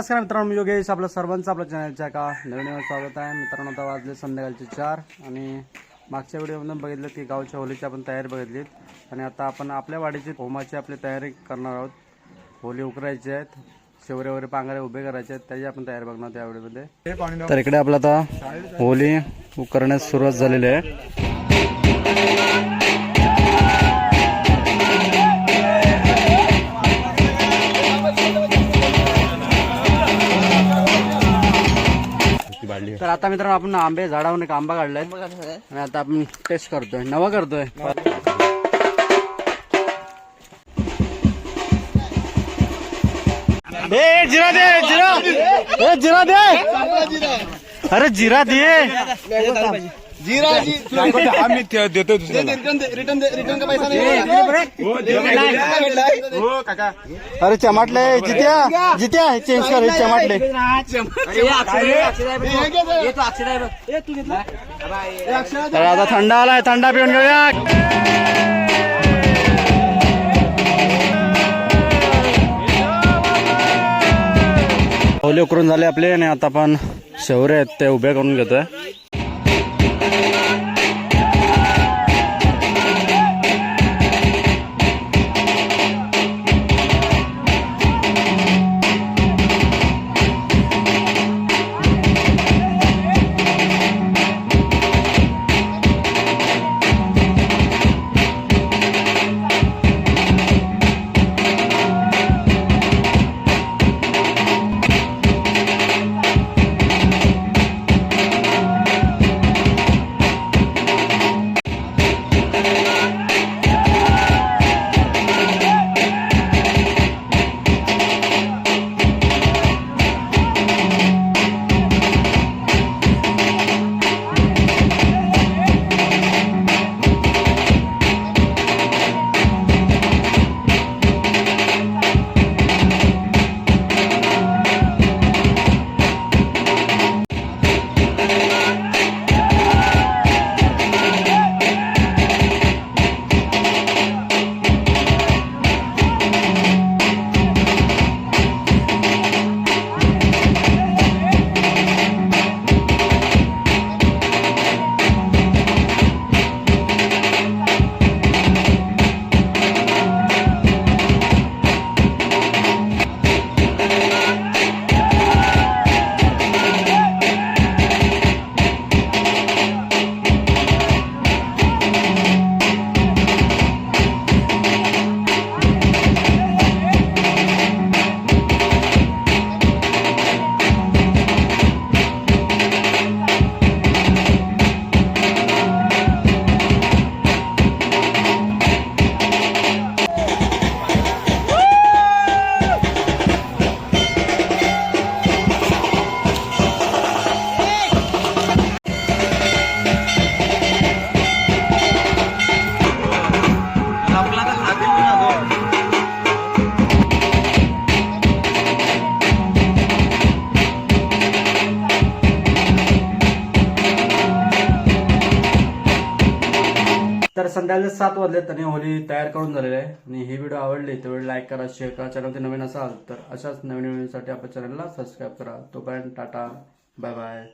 नमस्कार मित्रांनो मी योगेश आपलं सर्वांचं आपल्या चॅनलच्या का नवीन नवीन स्वागत आहे. मित्रांनो आता वाजले संध्याकाळचे चार आणि मागच्या व्हिडिओमधून बघितलं की गावच्या होलीची आपण तयारी बघितलीत. आणि आता आपण आपल्या वाडीची होमाची आपली तयारी करणार आहोत. होली उकरायची आहेत शेवरे वगैरे पांघरे उभे करायचे आहेत त्याची आपण तयारी बघणार त्या व्हिडिओमध्ये. तर इकडे आपलं आता होली उकरण्यास सुरुवात झालेली आहे. आता मित्रांनो आपण आंबे झाडावरून एक आंबा काढलाय. आणि आता आपण टेस्ट करतोय. नवा करतोय. ए जिरा दे जिरा. ए जिरा दे. अरे जिरा दे. जीरा जी रिटर्न दे रिटर्न दे रिटर्न का पैसा नाही? हो काका. अरे चमाटले जित्या जित्या चेंज कर हे चमाटले तर आता थंड आलाय थंडा पिऊन घेऊया. होली उकरून झाले आपले आणि आता आपण शेवरे आहेत ते उभे करून घेतोय. तर संध्याकाळी सात वाजले त्याने होली तयार करून झालेली आहे. आणि ही व्हिडिओ आवडली तर लाईक करा शेअर करा. चॅनल नवीन असाल तर अशाच नवीन व्हिडिओसाठी आपल्या चॅनलला सबस्क्राईब करा. तोपर्यंत टाटा. Bye bye